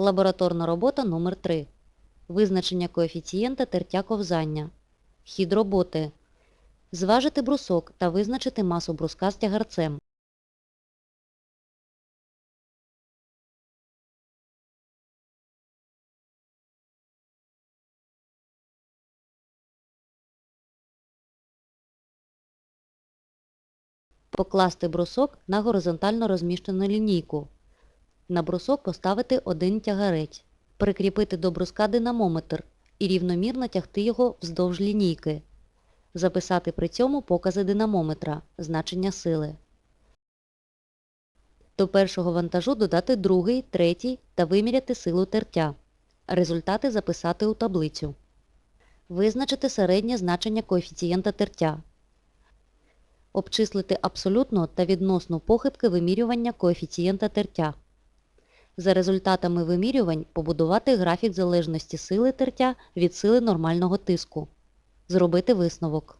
Лабораторна робота номер 3 Визначення коефіцієнта тертя ковзання. Хід роботи. Зважити брусок та визначити масу бруска з тягарцем. Покласти брусок на горизонтально розміщену лінійку. На брусок поставити один тягарець. Прикріпити до бруска динамометр і рівномірно тягти його вздовж лінійки. Записати при цьому покази динамометра, значення сили. До першого вантажу додати другий, третій та виміряти силу тертя. Результати записати у таблицю. Визначити середнє значення коефіцієнта тертя. Обчислити абсолютну та відносну похибки вимірювання коефіцієнта тертя. За результатами вимірювань побудувати графік залежності сили тертя від сили нормального тиску. Зробити висновок.